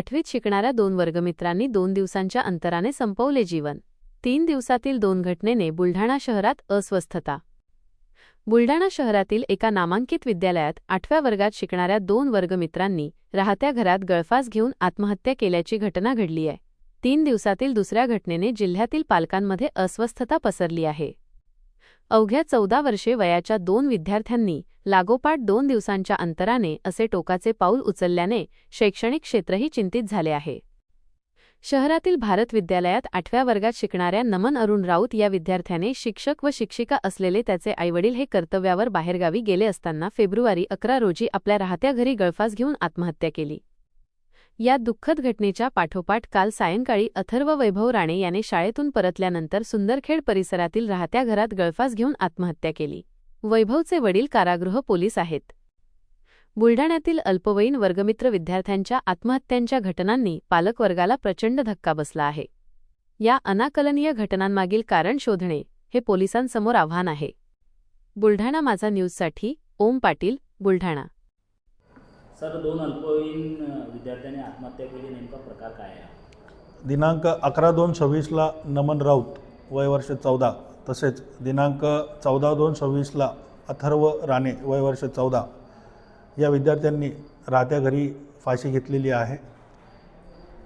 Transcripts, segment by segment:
आठवीत शिकणाऱ्या दोन वर्गमित्रांनी दोन दिवसांच्या अंतराने संपवले जीवन. तीन दिवसातील दोन घटनेने बुलढाणा शहरात अस्वस्थता. बुलढाणा शहरातील एका नामांकित विद्यालयात आठव्या वर्गात शिकणाऱ्या दोन वर्गमित्रांनी राहत्या घरात गळफास घेऊन आत्महत्या केल्याची घटना घडली आहे. तीन दिवसातील दुसऱ्या घटनेने जिल्ह्यातील पालकांमध्ये अस्वस्थता पसरली आहे. अवघ्या चौदा वर्षे वयाच्या दोन विद्यार्थ्यांनी लागोपाठ दोन दिवसांच्या अंतराने असे टोकाचे पाऊल उचलल्याने शैक्षणिक क्षेत्रही चिंतित झाले आहे. शहरातील भारत विद्यालयात आठव्या वर्गात शिकणाऱ्या नमन अरुण राऊत या विद्यार्थ्याने शिक्षक व शिक्षिका असलेले त्याचे आईवडील हे कर्तव्यावर बाहेरगावी गेले असताना फेब्रुवारी अकरा रोजी आपल्या राहत्या घरी गळफास घेऊन आत्महत्या केली. या दुःखद घटनेच्या पाठोपाठ काल सायंकाळी अथर्व वैभव राणे याने शाळेतून परतल्यानंतर सुंदरखेड परिसरातील राहत्या घरात गळफास घेऊन आत्महत्या केली. वैभवचे वडील कारागृह पोलीस आहेत. बुलढाण्यातील अल्पवयीन वर्गमित्र विद्यार्थ्यांच्या आत्महत्यांच्या घटनांनी पालकवर्गाला प्रचंड धक्का बसला आहे. या अनाकलनीय घटनांमागील कारण शोधणे हे पोलिसांसमोर आव्हान आहे. बुलढाणा माझा न्यूजसाठी ओम पाटील बुलढाणा. सर दोन अल्पवयीन विद्यार्थ्यांनी आत्महत्या केली. नेमका प्रकार काय आहे? दिनांक अकरा दोन सव्वीसला नमन राऊत वय वर्ष चौदा. तसेच दिनांक चौदा दोन सव्वीसला अथर्व राणे वय वर्ष चौदा. या विद्यार्थ्यांनी राहत्या घरी फाशी घेतलेली आहे.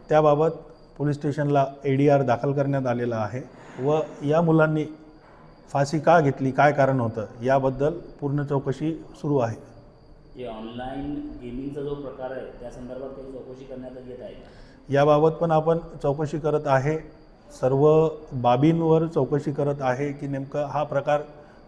त्याबाबत पोलीस स्टेशनला ए डी आर दाखल करण्यात आलेला आहे व या मुलांनी फाशी का घेतली काय कारण होतं याबद्दल पूर्ण चौकशी सुरू आहे. जे ऑनलाईन गेमिंगचा जो प्रकार आहे त्या संदर्भात काही चौकशी करण्यात येत आहे? याबाबत पण आपण चौकशी करत आहे. सर्व बाबींवर चौकशी करत आहे की नेमका हा प्रकार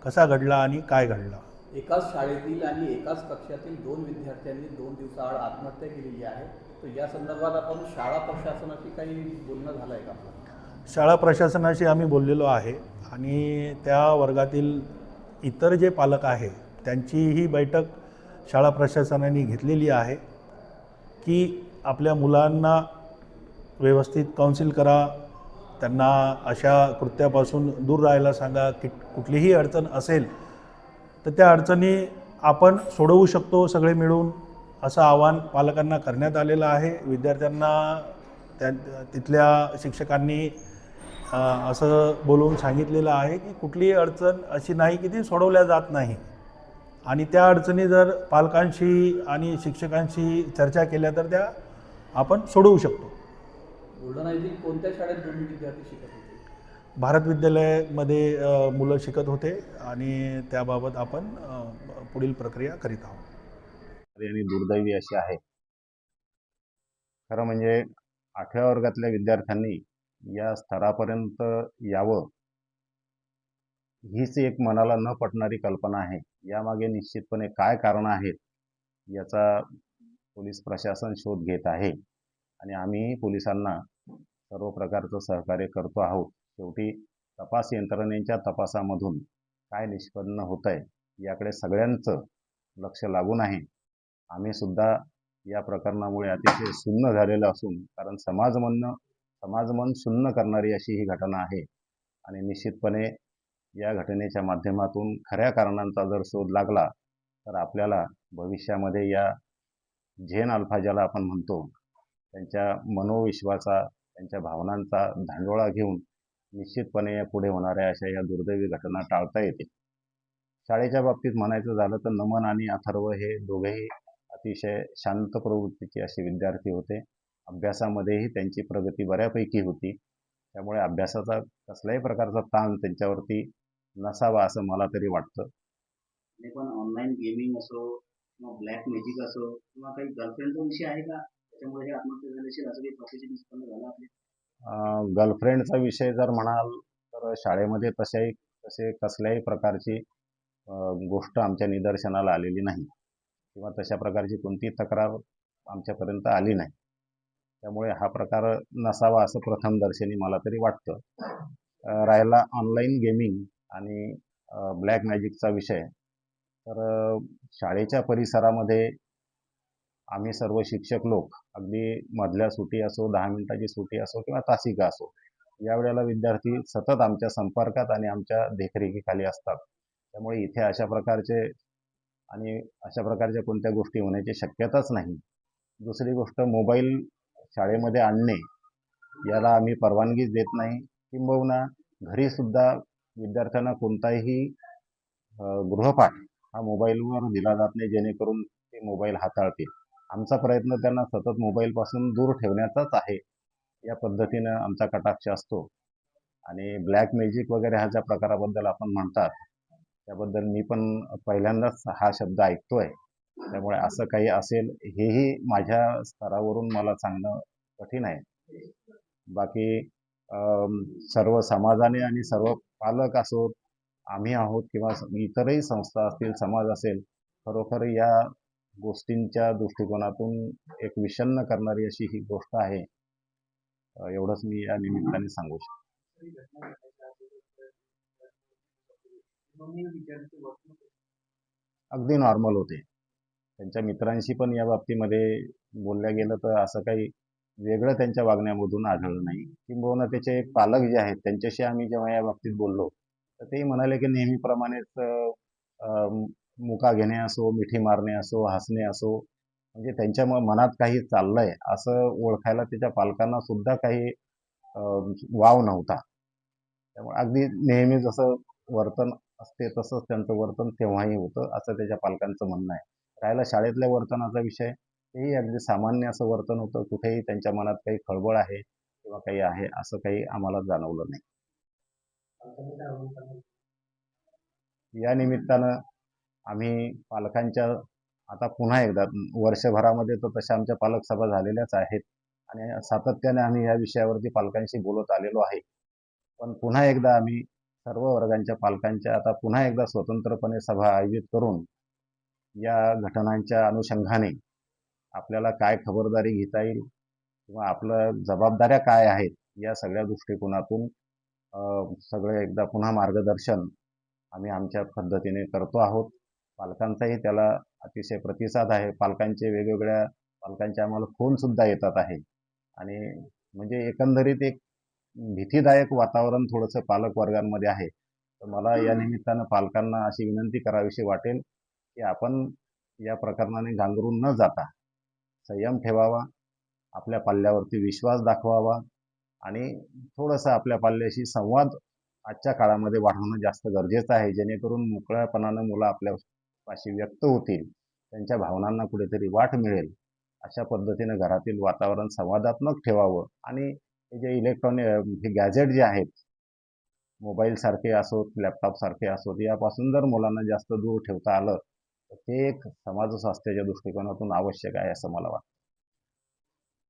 कसा घडला आणि काय घडला. एकाच शाळेतील आणि एकाच कक्षातील दोन विद्यार्थ्यांनी दोन दिवसाआड आत्महत्या केलेली आहे. तर या संदर्भात आपण शाळा प्रशासनाशी काही बोलणं झालं आहे का? आपलं शाळा प्रशासनाशी आम्ही बोललेलो आहे आणि त्या वर्गातील इतर जे पालक आहे त्यांचीही बैठक शाळा प्रशासनाने घेतलेली आहे की आपल्या मुलांना व्यवस्थित काउन्सिल करा त्यांना अशा कृत्यापासून दूर राहायला सांगा की कुठलीही अडचण असेल तर त्या अडचणी आपण सोडवू शकतो सगळे मिळून असं आवाहन पालकांना करण्यात आलेलं आहे. विद्यार्थ्यांना त्या तिथल्या शिक्षकांनी असं बोलवून सांगितलेलं आहे की कुठलीही अडचण अशी नाही की ती सोडवल्या जात नाही. आणि त्या अडचणी जर पालकांशी आणि शिक्षकांशी चर्चा केल्या तर त्या आपण सोडवू शकतो. बुलढाणा येथील कोणत्या शाळेत दोन्ही विद्यार्थी शिकत होते? भारत विद्यालयामध्ये मुलं शिकत होते आणि त्याबाबत आपण पुढील प्रक्रिया करीत आहोत. आणि दुर्दैवी अशी आहे. खरं म्हणजे आठव्या वर्गातल्या विद्यार्थ्यांनी या स्तरापर्यंत यावं हीच एक मनाला न पटणारी कल्पना आहे. यामागे निश्चितपणे काय कारणं आहेत याचा पोलीस प्रशासन शोध घेत आहे. आणि आम्ही पोलिसांना सर्व प्रकारचं सहकार्य करतो आहोत. शेवटी तपास यंत्रणेच्या तपासामधून काय निष्पन्न होत आहे याकडे सगळ्यांचं लक्ष लागून आहे. आम्ही सुद्धा या प्रकरणामुळे अतिशय सुन्न झालेलं असून कारण समाज म्हणणं समाजमन सुन्न करणारी अशी ही घटना आहे. आणि निश्चितपणे या घटनेच्या माध्यमातून खऱ्या कारणांचा जर शोध लागला तर आपल्याला भविष्यामध्ये या झेन अल्फा ज्याला आपण म्हणतो त्यांच्या मनोविश्वाचा त्यांच्या भावनांचा धांडोळा घेऊन निश्चितपणे या पुढे होणाऱ्या अशा या दुर्दैवी घटना टाळता येते. शाळेच्या बाबतीत म्हणायचं झालं तर नमन आणि अथर्व हे दोघेही अतिशय शांत प्रवृत्तीचे असे विद्यार्थी होते. अभ्यासामध्येही त्यांची प्रगती बऱ्यापैकी होती. त्यामुळे अभ्यासाचा कसल्याही प्रकारचा ताण त्यांच्यावरती नसावा असं मला तरी वाटतं. पण ऑनलाईन गेमिंग असो किंवा ब्लॅक मॅजिक असो किंवा काही गर्लफ्रेंडचा विषय आहे का? त्याच्यामुळे हे आत्महत्या झाली असेल असं काही चौकशी निष्पन्न झालं आपले? गर्लफ्रेंडचा विषय जर म्हणाल तर शाळेमध्ये तशाही तसे कसल्याही प्रकारची गोष्ट आमच्या निदर्शनाला आलेली नाही. किंवा तशा प्रकारची कोणतीही तक्रार आमच्यापर्यंत आली नाही. त्यामुळे हा प्रकार नसावा असं प्रथम दर्शनी मला तरी वाटतं. राहिला ऑनलाईन गेमिंग आणि ब्लॅक मॅजिकचा विषय. तर शाळेच्या परिसरामध्ये आम्ही सर्व शिक्षक लोक अगदी मधल्या सुटी असो दहा मिनिटाची सुटी असो किंवा तासिका असो यावेळेला विद्यार्थी सतत आमच्या संपर्कात आणि आमच्या देखरेखीखाली असतात. त्यामुळे इथे अशा प्रकारचे आणि अशा प्रकारच्या कोणत्या गोष्टी होण्याची शक्यताच नाही. दुसरी गोष्ट मोबाईल शाळेमध्ये आणणे याला आम्ही परवानगीच देत नाही. किंबहुना घरीसुद्धा विद्यार्थ्यांना कोणताही गृहपाठ हा मोबाईलवर दिला जात नाही जेणेकरून ते मोबाईल हाताळतील. आमचा प्रयत्न त्यांना सतत मोबाईलपासून दूर ठेवण्याचाच आहे. या पद्धतीनं आमचा कटाक्ष असतो. आणि ब्लॅक मॅजिक वगैरे हा ज्या प्रकाराबद्दल आपण म्हणतात त्याबद्दल मी पण पहिल्यांदाच हा शब्द ऐकतोय. त्यामुळे असं काही असेल हेही माझ्या स्तरावरून मला सांगणं कठीण आहे. बाकी सर्व समाजाने आणि सर्व पालक असोत आम्ही आहोत किंवा इतरही संस्था असतील समाज असेल खरोखर या गोष्टींच्या दृष्टिकोनातून एक विषन्न करणारी अशी ही गोष्ट आहे. एवढंच मी या निमित्ताने सांगू शकतो. अगदी नॉर्मल होते. त्यांच्या मित्रांशी पण या बाबतीमध्ये बोलल्या गेलं तर असं काही वेगळं त्यांच्या वागण्यामधून आढळलं नाही. किंबहुना त्याचे पालक जे आहेत त्यांच्याशी आम्ही जेव्हा या बाबतीत बोललो तर ते म्हणाले की नेहमीप्रमाणेच मुका घेणे असो मिठी मारणे असो हसणे असो म्हणजे त्यांच्या मनात काही चाललंय असं ओळखायला त्याच्या पालकांना सुद्धा काही वाव नव्हता. त्यामुळे अगदी नेहमी जसं वर्तन असते तसंच त्यांचं वर्तन तेव्हाही होतं असं त्याच्या पालकांचं म्हणणं आहे. राहिला शाळेतल्या वर्तनाचा विषय तेही अगदी सामान्य असं वर्तन होतं. कुठेही त्यांच्या मनात काही खळबळ आहे किंवा काही आहे असं काही आम्हाला जाणवलं नाही. या निमित्तानं आम्ही पालकांच्या आता पुन्हा एकदा वर्षभरामध्ये तर तशा आमच्या पालक सभा झालेल्याच आहेत आणि सातत्याने आम्ही या विषयावरती पालकांशी बोलत आलेलो आहे. पण पुन्हा एकदा आम्ही सर्व वर्गांच्या पालकांच्या आता पुन्हा एकदा स्वतंत्रपणे सभा आयोजित करून या घटनांच्या अनुषंगाने आपल्याला काय खबरदारी घेता येईल किंवा आपलं जबाबदाऱ्या काय आहेत या सगळ्या दृष्टिकोनातून सगळे सगळं एकदा पुन्हा मार्गदर्शन आम्ही आमच्या पद्धतीने करतो आहोत. पालकांचाही त्याला अतिशय प्रतिसाद आहे. पालकांचे वेगवेगळ्या पालकांचे आम्हाला फोनसुद्धा येतात आहे. आणि म्हणजे एकंदरीत एक भीतीदायक वातावरण थोडंसं पालक वर्गांमध्ये आहे. तर मला या निमित्तानं पालकांना अशी विनंती करावीशी वाटेल की आपण या प्रकरणाने घांगरून न जाता संयम ठेवावा आपल्या पाल्यावरती विश्वास दाखवावा आणि थोडंसं आपल्या पाल्याशी संवाद आजच्या काळामध्ये वाढवणं जास्त गरजेचं आहे. जेणेकरून मोकळ्यापणानं मुलं आपल्या पाशी व्यक्त होतील त्यांच्या भावनांना कुठेतरी वाट मिळेल. अशा पद्धतीनं घरातील वातावरण संवादात्मक ठेवावं आणि हे जे इलेक्ट्रॉनिक हे गॅजेट जे आहेत मोबाईलसारखे असोत लॅपटॉपसारखे असोत यापासून जर मुलांना जास्त दूर ठेवता आलं ते एक समाजस्वास्थ्याच्या दृष्टिकोनातून आवश्यक आहे असं मला वाटतं.